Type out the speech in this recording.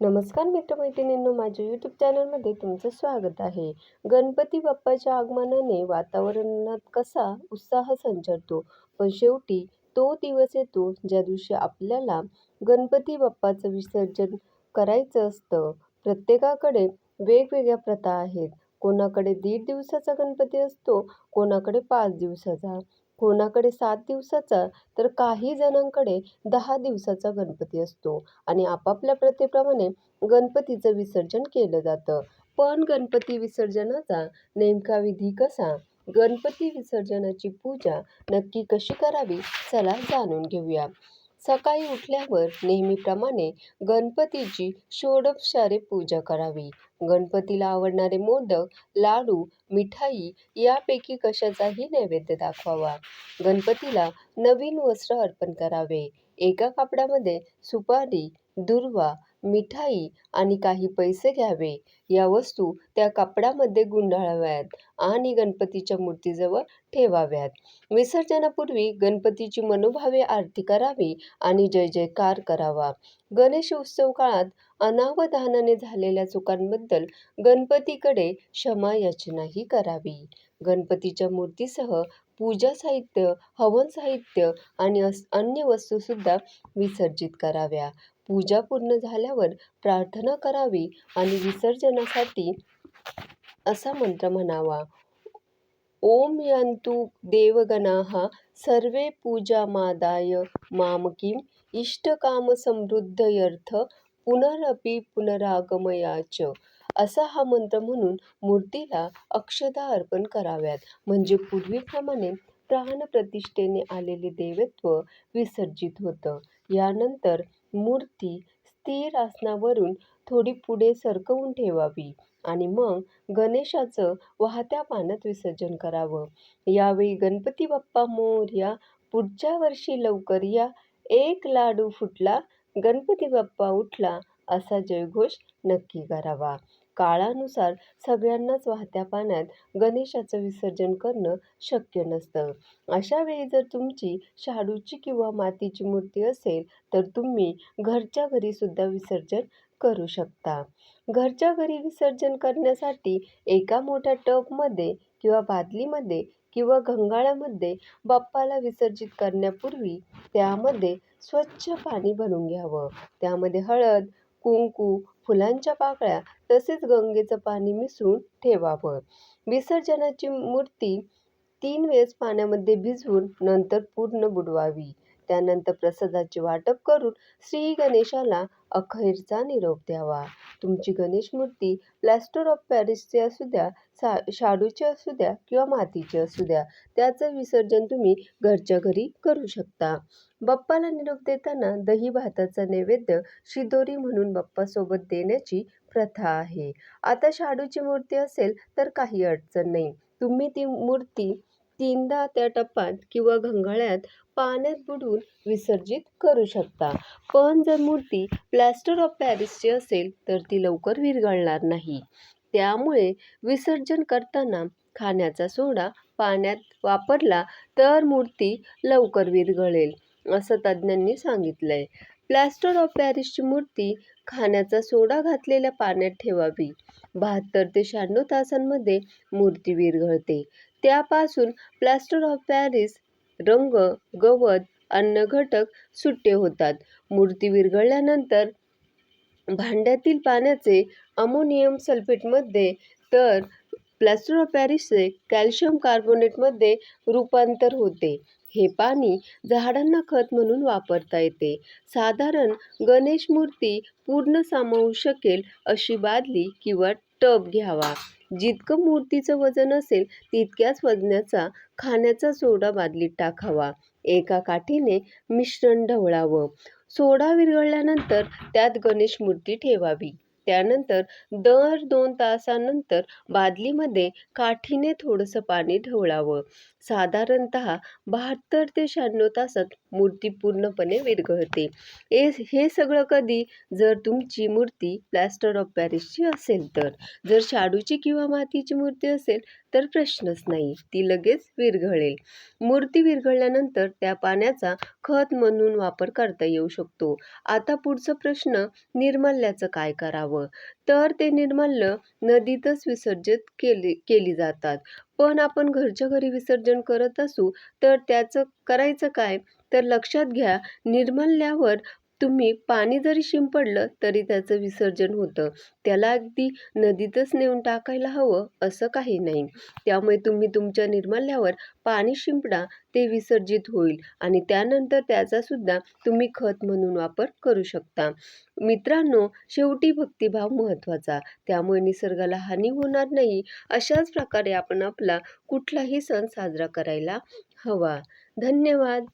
नमस्कार मित्रमैत्रिणींनो माझ्या यूट्यूब चॅनलमध्ये तुमचं स्वागत आहे. गणपती बाप्पाच्या आगमनाने वातावरणात कसा उत्साह संचारतो? पण शेवटी तो दिवस येतो ज्या दिवशी आपल्याला गणपती बाप्पाचं विसर्जन करायचं असतं. प्रत्येकाकडे वेगवेगळ्या प्रथा आहेत. कोणाकडे दीड दिवसाचा गणपती असतो कोणाकडे पाच दिवसाचा. कोणाकडे सात दिवसाचा तर काही जणांकडे दहा दिवसाचा गणपती असतो आणि आपापल्या प्रथेप्रमाणे गणपतीचं विसर्जन केलं जातं. पण गणपती विसर्जनाचा नेमका विधी कसा? गणपती विसर्जनाची पूजा नक्की कशी करावी? चला जाणून घेऊया. सकाळी उठल्यावर नेहमीप्रमाणे गणपतीची षोडशोपचारे पूजा करावी. गणपतीला आवडणारे मोदक लाडू मिठाई यापैकी कशाचाही नैवेद्य दाखवावा. गणपतीला नवीन वस्त्र अर्पण करावे. एका कापडामध्ये सुपारी दुर्वा मिठाई आणि काही पैसे घ्यावे. या वस्तू त्या कापडामध्ये गुंडाळाव्यात आणि गणपतीच्या मूर्तीजवळ ठेवाव्यात. विसर्जनापूर्वी गणपतीची मनोभावे आरती करावी आणि जय जयकार करावा. गणेश उत्सव काळात अनावधानाने झालेल्या चुकांबद्दल गणपतीकडे क्षमा याचनाही करावी. गणपतीच्या मूर्तीसह पूजा साहित्य हवन साहित्य आणि अस अन्य वस्तूसुद्धा विसर्जित कराव्या. पूजा पूर्ण झाल्यावर प्रार्थना करावी आणि विसर्जनासाठी असा मंत्र म्हणावा. ओम यंतु देवगणाः सर्वे पूजामादाय मामकीं इष्टकामसमृद्धयर्थ पुनरपि पुनरागमयाच. असा हा मंत्र म्हणून मूर्तीला अक्षदा अर्पण कराव्यात. म्हणजे पूर्वीप्रमाणे प्राणप्रतिष्ठेने आलेले देवत्व विसर्जित होतं. यानंतर मूर्ती स्थिर आसनावरून थोडी पुढे सरकवून ठेवावी आणि मग गणेशाचं वाहत्या पाण्यात विसर्जन करावं. यावेळी गणपती बाप्पा मोरया पुढच्या वर्षी लवकर या एक लाडू फुटला गणपती बाप्पा उठला असा जयघोष नक्की करावा. काळानुसार सगळ्यांनाच वाहत्या पाण्यात गणेशाचं विसर्जन करणं शक्य नसतं. अशा वेळी जर तुमची शाडूची किंवा मातीची मूर्ती असेल तर तुम्ही घरच्या घरी सुद्धा विसर्जन करू शकता. घरच्या घरी विसर्जन करण्यासाठी एका मोठ्या टबमध्ये किंवा बादलीमध्ये किंवा घंगाळामध्ये बाप्पाला विसर्जित करण्यापूर्वी त्यामध्ये स्वच्छ पाणी भरून घ्यावं. त्यामध्ये हळद कुंकू फुलांच्या पाकळ्या तसेच गंगेचं पाणी मिसळून ठेवावं. विसर्जनाची मूर्ती तीन वेळेस पाण्यामध्ये भिजवून नंतर पूर्ण बुडवावी. त्यानंतर प्रसादाचे वाटप करून श्री गणेशाला अखेरचा निरोप द्यावा. तुमची गणेश मूर्ती प्लॅस्टर ऑफ पॅरिसची असू द्या सा शाडूची असू द्या किंवा मातीची असू द्या त्याचं विसर्जन तुम्ही घरच्या घरी करू शकता. बाप्पाला निरोप देताना दही भाताचा नैवेद्य शिदोरी म्हणून बाप्पासोबत देण्याची प्रथा आहे. आता शाडूची मूर्ती असेल तर काही अडचण नाही. तुम्ही ती मूर्ती तीनदा त्या टप्पात किंवा घंगाळ्यात पाण्यात बुडवून विसर्जित करू शकता. पण जर मूर्ती प्लॅस्टर ऑफ पॅरिसची असेल तर ती लवकर विरघळणार नाही. त्यामुळे विसर्जन करताना खाण्याचा सोडा पाण्यात वापरला तर मूर्ती लवकर विरघळेल असं तज्ज्ञांनी सांगितलं आहे प्लॅस्टर ऑफ पॅरिसची मूर्ती खाण्याचा सोडा घातलेल्या पाण्यात ठेवावी. बहात्तर ते शहाण्णव तासांमध्ये मूर्ती विरघळते. त्यापासून प्लॅस्टर ऑफ पॅरिस रंग गवत अन्न घटक सुट्टे होतात. मूर्ती विरघळल्यानंतर भांड्यातील पाण्याचे अमोनियम सल्फेटमध्ये तर प्लॅस्टर ऑफ पॅरिसचे कॅल्शियम कार्बोनेटमध्ये रूपांतर होते. हे पाणी झाडांना खत म्हणून वापरता येते. साधारण गणेश मूर्ती पूर्ण सामावू शकेल अशी बादली किंवा टब घ्यावा. जितकं मूर्तीचं वजन असेल तितक्याच वजनाचा खाण्याचा सोडा बादलीत टाकावा. एका काठीने मिश्रण ढवळावं. सोडा विरघळल्यानंतर त्यात गणेश मूर्ती ठेवावी. त्यानंतर दर दोन तासानंतर बादलीमध्ये काठीने थोडंसं पाणी ढवळावं साधारणत बहात्तर ते शहाण्णव तासात मूर्ती पूर्णपणे विरघळते. हे सगळं कधी? जर तुमची मूर्ती प्लॅस्टर ऑफ पॅरिसची असेल तर. जर शाडूची किंवा मातीची मूर्ती असेल तर प्रश्नच नाही, ती लगेच विरघळेल. मूर्ती विरघळल्यानंतर त्या पाण्याचा खत म्हणून वापर करता येऊ शकतो. आता पुढचा प्रश्न, निर्मल्याचं काय करावं? तर ते निर्माल्य नदीतच विसर्जित केली जातात. पण आपण घरच्या घरी विसर्जन करत असू तर त्याचं करायचं काय? तर लक्षात घ्या, निर्माल्यावर तुम्ही पाणी जरी शिंपडलं तरी त्याचं विसर्जन होतं. त्याला अगदी नदीतच नेऊन टाकायला हवं असं काही नाही. त्यामुळे तुम्ही तुमच्या निर्माल्यावर पाणी शिंपडा, ते विसर्जित होईल आणि त्यानंतर त्याचासुद्धा तुम्ही खत म्हणून वापर करू शकता. मित्रांनो, शेवटी भक्तिभाव महत्त्वाचा. त्यामुळे निसर्गाला हानी होणार नाही अशाच प्रकारे आपण आपला कुठलाही सण साजरा करायला हवा. धन्यवाद.